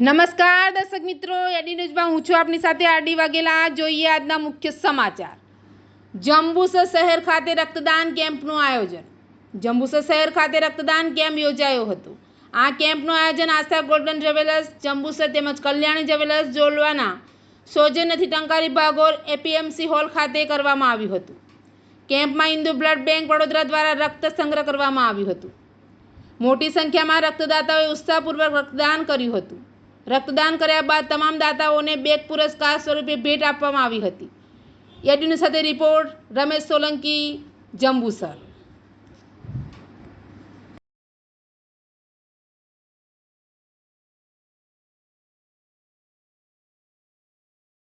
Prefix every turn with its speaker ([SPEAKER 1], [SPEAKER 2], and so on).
[SPEAKER 1] નમસ્કાર દર્શક મિત્રો, એડી ન્યૂઝમાં હું છું આપની સાથે આરડી વાઘેલા. જોઈએ આજના મુખ્ય સમાચાર. જંબુસર શહેર ખાતે રક્તદાન કેમ્પનું આયોજન. જંબુસર શહેર ખાતે રક્તદાન કેમ્પ યોજાયો હતો. આ કેમ્પનું આયોજન આસ્થા ગોલ્ડન જ્વેલર્સ, જંબુસર તેમજ કલ્યાણી જ્વેલર્સ જોલવાના સૌજન્યથી ટંકારી ભાગોર એપીએમસી હોલ ખાતે કરવામાં આવ્યું હતું. કેમ્પમાં હિન્દુ બ્લડ બેંક વડોદરા દ્વારા રક્ત સંગ્રહ કરવામાં આવ્યું હતું. મોટી સંખ્યામાં રક્તદાતાઓએ ઉત્સાહપૂર્વક રક્તદાન કર્યું હતું. રક્તદાન કર્યા બાદ તમામ દાતાઓને બેક પુરસ્કાર સ્વરૂપે ભેટ આપવામાં આવી હતી. યડ્યુની સાથે રિપોર્ટ રમેશ સોલંકી, જંબુસર.